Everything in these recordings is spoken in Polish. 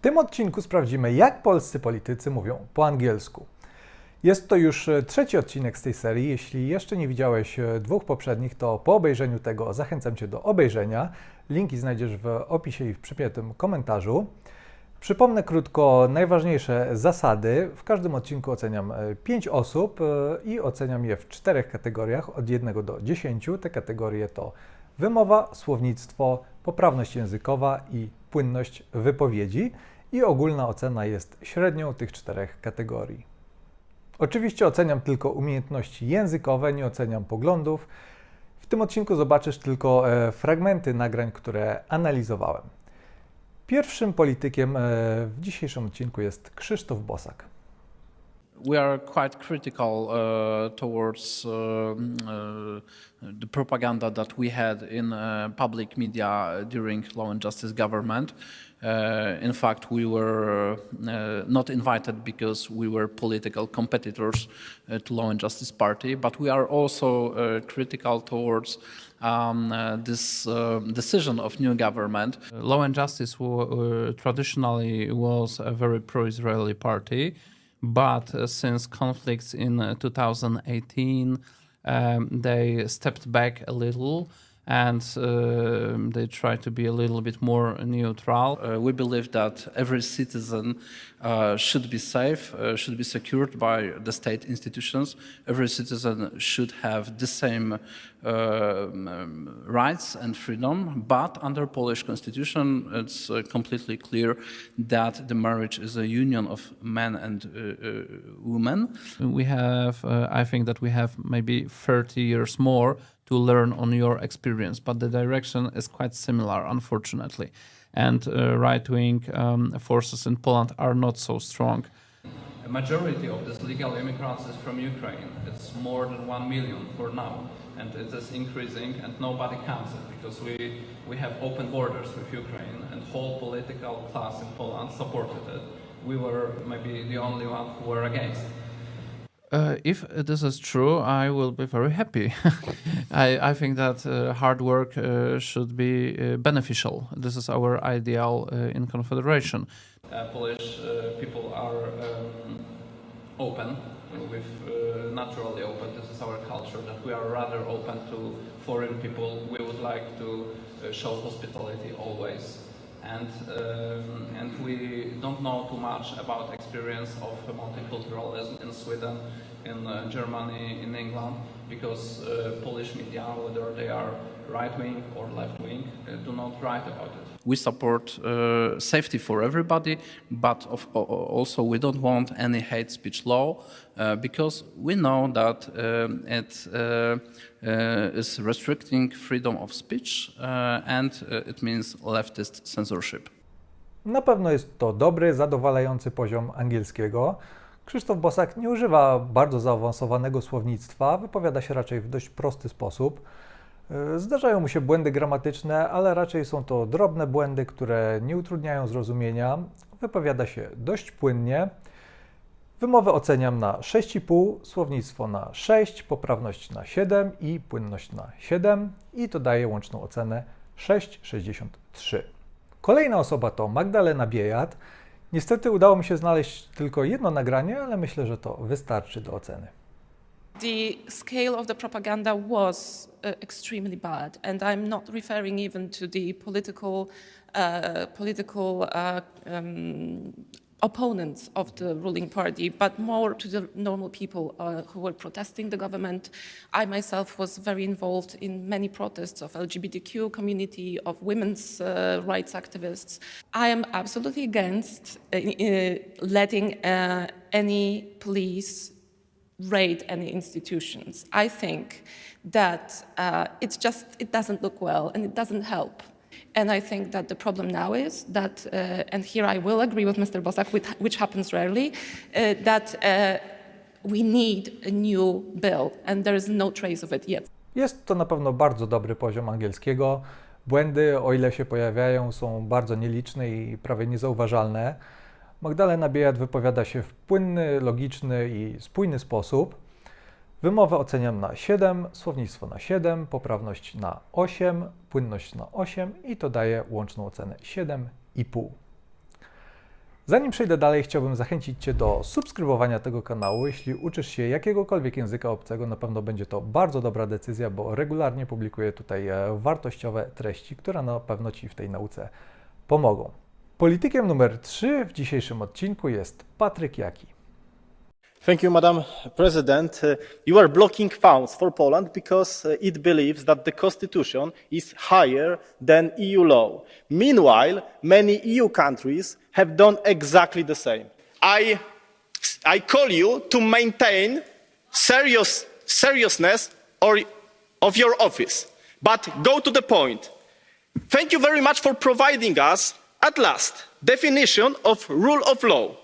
tym odcinku sprawdzimy, jak polscy politycy mówią po angielsku. Jest to już e, trzeci odcinek z tej serii. Jeśli jeszcze nie widziałeś e, dwóch poprzednich, to po obejrzeniu tego zachęcam Cię do obejrzenia. Linki znajdziesz w opisie i w przypiętym komentarzu. Przypomnę krótko najważniejsze zasady. W każdym odcinku oceniam 5 osób e, i oceniam je w czterech kategoriach od 1 do 10. Te kategorie to wymowa, słownictwo, poprawność językowa i płynność wypowiedzi. I ogólna ocena jest średnią tych czterech kategorii. Oczywiście oceniam tylko umiejętności językowe, nie oceniam poglądów. W tym odcinku zobaczysz tylko e, fragmenty nagrań, które analizowałem. Pierwszym politykiem e, w dzisiejszym odcinku jest Krzysztof Bosak. We are quite critical uh, towards uh, uh, the propaganda that we had in uh, public media during Law and Justice government. Uh, in fact, we were uh, not invited because we were political competitors uh, to Law and Justice Party, but we are also critical towards um, uh, this uh, decision of new government. Law and Justice uh, traditionally was a very pro-Israeli party but uh, since conflicts in uh, 2018 um, they stepped back a little and um they try to be a little bit more neutral. Uh, we believe that every citizen uh, should be safe, uh, should be secured by the state institutions. Every citizen should have the same um, rights and freedom, but under Polish constitution, it's uh, completely clear that the marriage is a union of man and uh, uh, woman. We have, uh, I think that we have maybe 30 years more to learn on your experience, but the direction is quite similar, unfortunately. And uh, right-wing um, forces in Poland are not so strong. A majority of these legal immigrants is from Ukraine. It's more than one million for now, and it is increasing, and nobody counts it because we, we have open borders with Ukraine, and whole political class in Poland supported it. We were maybe the only one who were against. Uh, if this is true, I will be very happy. I, I think that uh, hard work uh, should be uh, beneficial. This is our ideal uh, in Confederation. Polish people are um, open, with naturally open. This is our culture that we are rather open to foreign people. We would like to show hospitality always, and um, and we don't know too much about experience of multiculturalism in Sweden, in uh, Germany, in England, because uh, Polish media, whether they are right wing or left wing, uh, do not write about it. We support uh, safety for everybody, but of, also we don't want any hate speech law uh, because we know that um, it uh, uh, is restricting freedom of speech uh, and uh, it means leftist censorship. Na pewno jest to dobry, zadowalający poziom angielskiego. Krzysztof Bosak nie używa bardzo zaawansowanego słownictwa, wypowiada się raczej w dość prosty sposób. Yy, Zdarzają mu się błędy gramatyczne, ale raczej są to drobne błędy, które nie utrudniają zrozumienia. Wypowiada się dość płynnie. Wymowę oceniam na 6,5, słownictwo na 6, poprawność na 7 i płynność na 7 i to daje łączną ocenę 6,63. Kolejna osoba to Magdalena Biejat. Niestety udało mi się znaleźć tylko jedno nagranie, ale myślę, że to wystarczy do oceny. The scale of the propaganda was uh, extremely bad, and I'm not referring even to the political, uh, political uh, um, opponents of the ruling party, but more to the normal people uh, who were protesting the government. I myself was very involved in many protests of LGBTQ community, of women's uh, rights activists. I am absolutely against uh, uh, letting uh, any police raid any institutions. I think that uh, it's just it doesn't look well and it doesn't help. And I think that the problem now is that, uh, and here I will agree with Mr. Bosak, with, which happens rarely, uh, that uh, we need a new bill, and there is no trace of it yet. Jest to na pewno bardzo dobry poziom angielskiego. Błędy, o ile się pojawiają, są bardzo nieliczne i prawie niezauważalne. Magdalena Biejat wypowiada się w płynny, logiczny i spójny sposób. Wymowę oceniam na 7, słownictwo na 7, poprawność na 8, płynność na 8 i to daje łączną ocenę 7,5. Zanim przejdę dalej, chciałbym zachęcić Cię do subskrybowania tego kanału. Jeśli uczysz się jakiegokolwiek języka obcego, na pewno będzie to bardzo dobra decyzja, bo regularnie publikuję tutaj e, wartościowe treści, które na pewno Ci w tej nauce pomogą. Politykiem numer 3 w dzisiejszym odcinku jest Patryk Jaki. Thank you, Madam President. You are blocking funds for Poland because uh, it believes that the constitution is higher than EU law. Meanwhile, many EU countries have done exactly the same. I, I call you to maintain serious, seriousness or, of your office, but go to the point. Thank you very much for providing us, at last, definition of rule of law.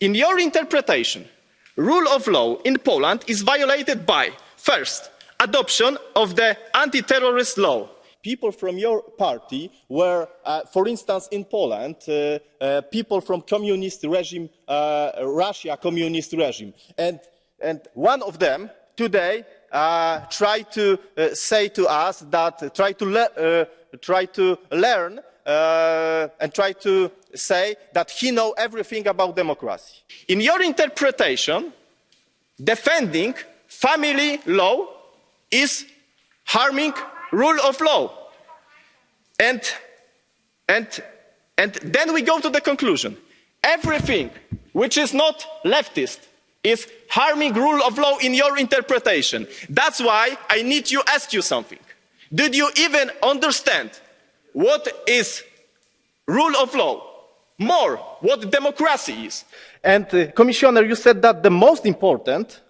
In your interpretation, rule of law in Poland is violated by first, adoption of the anti-terrorist law. People from your party were, uh, for instance, in Poland, uh, uh, people from communist regime, uh, Russia communist regime, and and one of them today uh, try to uh, say to us that try to try to learn uh, and try to say that he know everything about democracy. In your interpretation, defending family law is harming rule of law. And and and then we go to the conclusion. Everything which is not leftist is harming rule of law in your interpretation. That's why I need to ask you something. Did you even understand what is rule of law? More, what democracy is. And uh, Commissioner, you said that the most important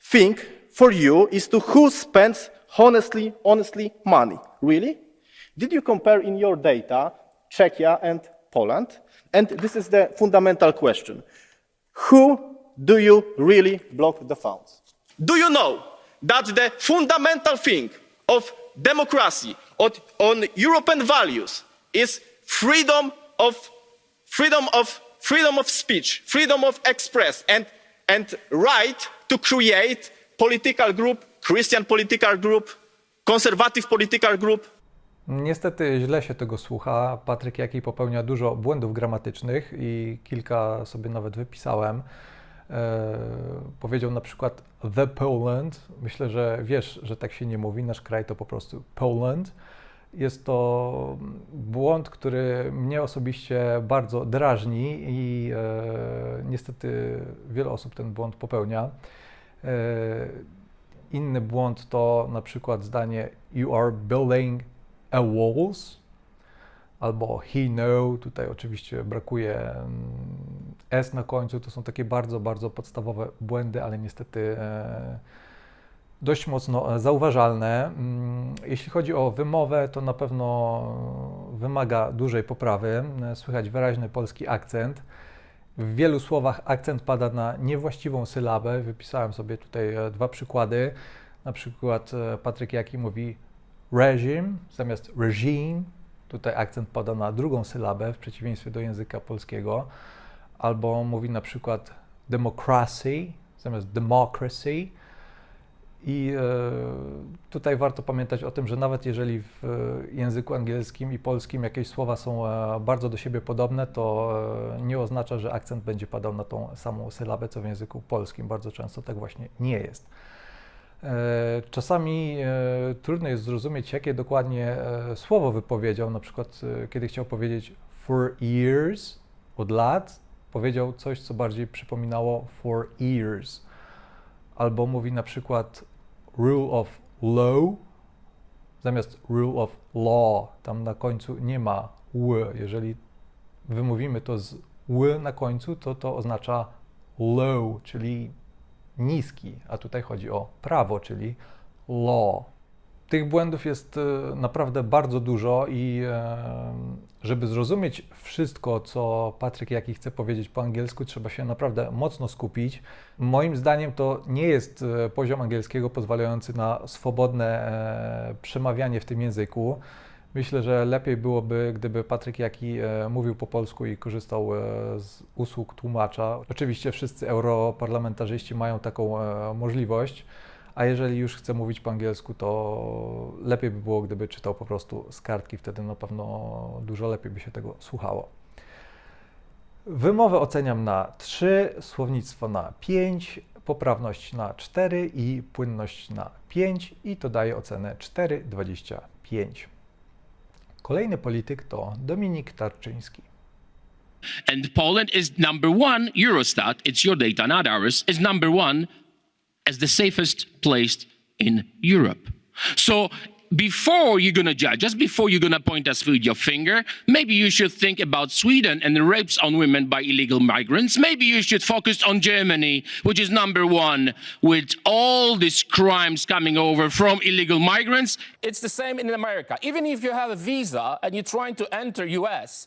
thing for you is to who spends honestly, honestly money. Really? Did you compare in your data Czechia and Poland? And this is the fundamental question. Who do you really block the funds? Do you know that the fundamental thing of democracy, on, European values, is freedom of speech, freedom of express, and and right to create political group, Christian political group, conservative political group, Niestety źle się tego słucha. Patryk Jaki popełnia dużo błędów gramatycznych i kilka sobie nawet wypisałem. E, powiedział na przykład the Poland. Myślę, że wiesz, że tak się nie mówi. Nasz kraj to po prostu Poland. Jest to błąd, który mnie osobiście bardzo drażni i e, niestety wiele osób ten błąd popełnia. E, inny błąd to na przykład zdanie you are building a walls albo he know, tutaj oczywiście brakuje mm, s na końcu, to są takie bardzo, bardzo podstawowe błędy, ale niestety e, dość mocno e, zauważalne. Mm, Jeśli chodzi o wymowę, to na pewno wymaga dużej poprawy. E, Słychać wyraźny polski akcent. W wielu słowach akcent pada na niewłaściwą sylabę. Wypisałem sobie tutaj dwa przykłady. Na przykład Patryk Jaki mówi regime zamiast regime. Tutaj akcent pada na drugą sylabę w przeciwieństwie do języka polskiego. Albo mówi na przykład democracy zamiast democracy. I e, tutaj warto pamiętać o tym, że nawet jeżeli w języku angielskim i polskim jakieś słowa są e, bardzo do siebie podobne, to e, nie oznacza, że akcent będzie padał na tą samą sylabę, co w języku polskim. Bardzo często tak właśnie nie jest. Czasami trudno jest zrozumieć, jakie dokładnie słowo wypowiedział. Na przykład, kiedy chciał powiedzieć for years, od lat, powiedział coś, co bardziej przypominało for ears. Albo mówi na przykład rule of law, zamiast rule of law. Tam na końcu nie ma ł. Jeżeli wymówimy to z ł na końcu, to to oznacza low, czyli niski, a tutaj chodzi o prawo, czyli law. Tych błędów jest e, naprawdę bardzo dużo i e, żeby zrozumieć wszystko, co Patryk Jaki chce powiedzieć po angielsku, trzeba się naprawdę mocno skupić. Moim zdaniem to nie jest e, poziom angielskiego pozwalający na swobodne przemawianie w tym języku. Myślę, że lepiej byłoby, gdyby Patryk Jaki mówił po polsku i korzystał z usług tłumacza. Oczywiście wszyscy europarlamentarzyści mają taką możliwość, a jeżeli już chce mówić po angielsku, to lepiej by było, gdyby czytał po prostu z kartki, wtedy na pewno dużo lepiej by się tego słuchało. Wymowę oceniam na 3, słownictwo na 5, poprawność na 4 i płynność na 5 i to daje ocenę 4,25. Kolejny polityk to Dominik Tarczyński. And Poland is number one, Eurostat, it's your data, not ours, is number one as the safest place in Europe. So before you're going to judge, just before you're going to point us with your finger, maybe you should think about Sweden and the rapes on women by illegal migrants. Maybe you should focus on Germany, which is number one with all these crimes coming over from illegal migrants. It's the same in America. Even if you have a visa and you're trying to enter US,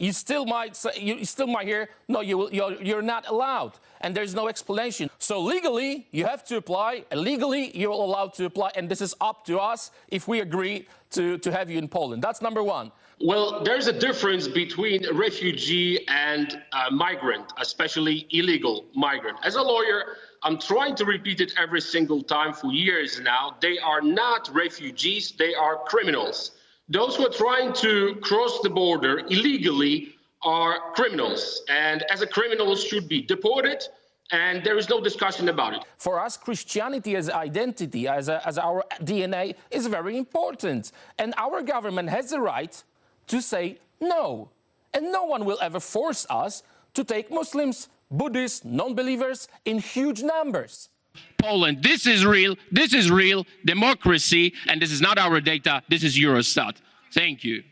you still might say, you still might hear, no, you will, you're, you're not allowed, and there's no explanation. So legally, you have to apply, and legally, you're allowed to apply, and this is up to us if we agree to, to have you in Poland. That's number one. Well, there's a difference between refugee and migrant, especially illegal migrant. As a lawyer, I'm trying to repeat it every single time for years now. They are not refugees, they are criminals. Those who are trying to cross the border illegally are criminals, and as a criminal should be deported, and there is no discussion about it. For us, Christianity as identity, as, a, as our DNA, is very important. And our government has the right to say no. And no one will ever force us to take Muslims, Buddhists, non believers in huge numbers. Poland, this is real, this is real democracy, and this is not our data, this is Eurostat. Thank you.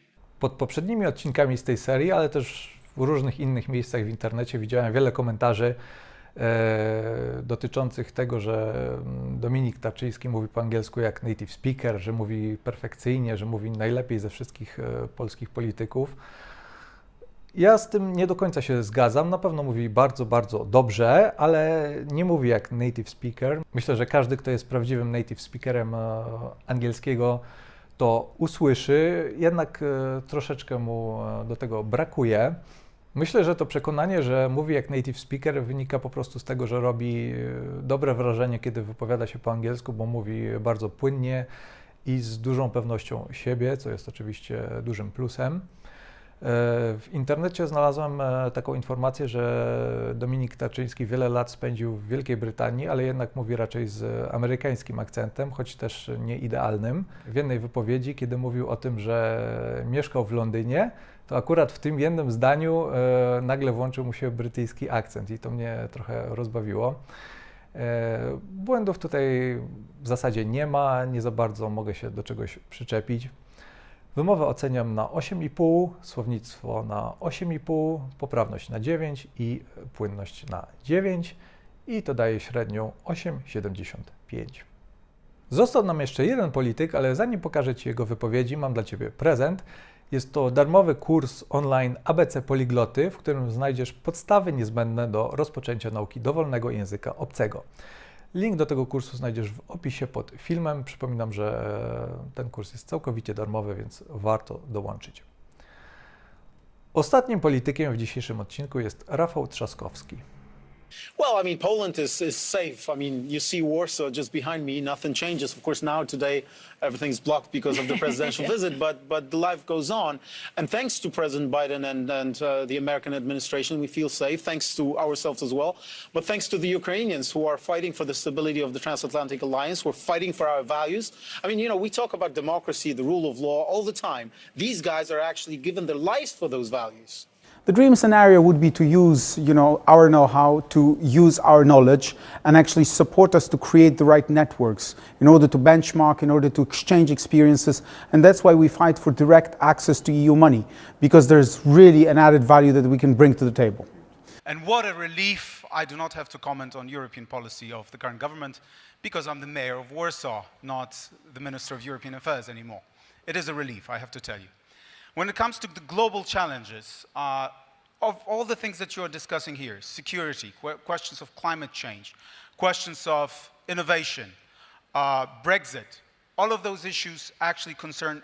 Pod poprzednimi odcinkami z tej serii, ale też w różnych innych miejscach w internecie widziałem wiele komentarzy e, dotyczących tego, że mm, Dominik Tarczyński mówi po angielsku jak native speaker, że mówi perfekcyjnie, że mówi najlepiej ze wszystkich e, polskich polityków. Ja z tym nie do końca się zgadzam. Na pewno mówi bardzo, bardzo dobrze, ale nie mówi jak native speaker. Myślę, że każdy, kto jest prawdziwym native speakerem e, angielskiego, to usłyszy, jednak e, troszeczkę mu e, do tego brakuje. Myślę, że to przekonanie, że mówi jak native speaker, wynika po prostu z tego, że robi dobre wrażenie, kiedy wypowiada się po angielsku, bo mówi bardzo płynnie i z dużą pewnością siebie, co jest oczywiście dużym plusem. W internecie znalazłem e, taką informację, że Dominik Tarczyński wiele lat spędził w Wielkiej Brytanii, ale jednak mówi raczej z amerykańskim akcentem, choć też nie idealnym. W jednej wypowiedzi, kiedy mówił o tym, że mieszkał w Londynie, to akurat w tym jednym zdaniu e, nagle włączył mu się brytyjski akcent i to mnie trochę rozbawiło. E, Błędów tutaj w zasadzie nie ma, nie za bardzo mogę się do czegoś przyczepić. Wymowę oceniam na 8,5, słownictwo na 8,5, poprawność na 9 i płynność na 9 i to daje średnią 8,75. Został nam jeszcze jeden polityk, ale zanim pokażę Ci jego wypowiedzi, mam dla Ciebie prezent. Jest to darmowy kurs online ABC Poligloty, w którym znajdziesz podstawy niezbędne do rozpoczęcia nauki dowolnego języka obcego. Link do tego kursu znajdziesz w opisie pod filmem. Przypominam, że ten kurs jest całkowicie darmowy, więc warto dołączyć. Ostatnim politykiem w dzisiejszym odcinku jest Rafał Trzaskowski. Well, I mean, Poland is, is safe. I mean, you see Warsaw just behind me. Nothing changes. Of course, now today everything's blocked because of the presidential visit, but but the life goes on. And thanks to President Biden and and uh, the American administration, we feel safe. Thanks to ourselves as well, but thanks to the Ukrainians who are fighting for the stability of the transatlantic alliance. We're fighting for our values. I mean, you know, we talk about democracy, the rule of law all the time. These guys are actually giving their lives for those values. The dream scenario would be to use, you know, our know-how, to use our knowledge, and actually support us to create the right networks in order to benchmark, in order to exchange experiences, and that's why we fight for direct access to EU money because there's really an added value that we can bring to the table. And what a relief I do not have to comment on European policy of the current government because I'm the mayor of Warsaw, not the Minister of European Affairs anymore. It is a relief, I have to tell you. When it comes to the global challenges, uh, of all the things that you're discussing here security, que- questions of climate change, questions of innovation, uh, Brexit all of those issues actually concern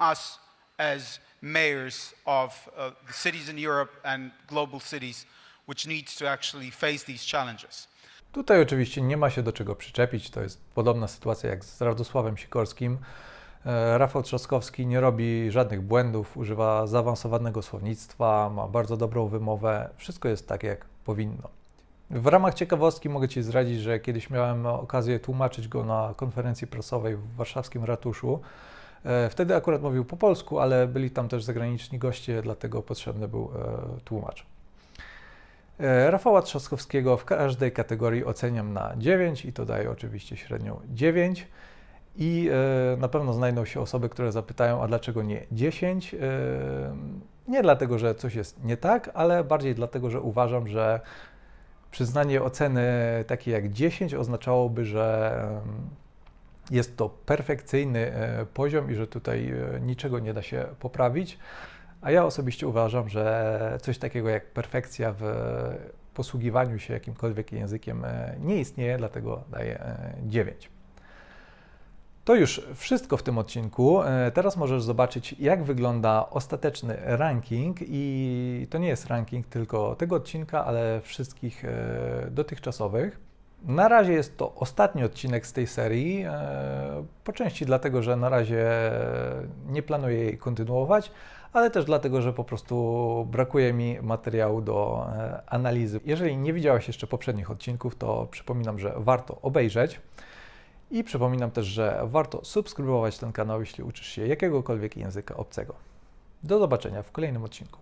us as mayors of uh, the cities in Europe and global cities, which need to actually face these challenges. Tutaj oczywiście nie ma się do czego przyczepić. To jest podobna sytuacja jak z Radosławem Sikorskim. E, Rafał Trzaskowski nie robi żadnych błędów, używa zaawansowanego słownictwa, ma bardzo dobrą wymowę, wszystko jest tak jak powinno. W ramach ciekawostki mogę Ci zdradzić, że kiedyś miałem okazję tłumaczyć go na konferencji prasowej w warszawskim ratuszu. E, Wtedy akurat mówił po polsku, ale byli tam też zagraniczni goście, dlatego potrzebny był e, tłumacz. Rafała Trzaskowskiego w każdej kategorii oceniam na 9 i to daje oczywiście średnią 9. I e, na pewno znajdą się osoby, które zapytają, a dlaczego nie 10? E, Nie dlatego, że coś jest nie tak, ale bardziej dlatego, że uważam, że przyznanie oceny takiej jak 10 oznaczałoby, że jest to perfekcyjny e, poziom i że tutaj niczego nie da się poprawić. A ja osobiście uważam, że coś takiego jak perfekcja w posługiwaniu się jakimkolwiek językiem nie istnieje, dlatego daję e, 9. To już wszystko w tym odcinku. E, Teraz możesz zobaczyć, jak wygląda ostateczny ranking. I to nie jest ranking tylko tego odcinka, ale wszystkich e, dotychczasowych. Na razie jest to ostatni odcinek z tej serii. e, Po części dlatego, że na razie nie planuję jej kontynuować, ale też dlatego, że po prostu brakuje mi materiału do analizy. Jeżeli nie widziałeś jeszcze poprzednich odcinków, to przypominam, że warto obejrzeć. I przypominam też, że warto subskrybować ten kanał, jeśli uczysz się jakiegokolwiek języka obcego. Do zobaczenia w kolejnym odcinku.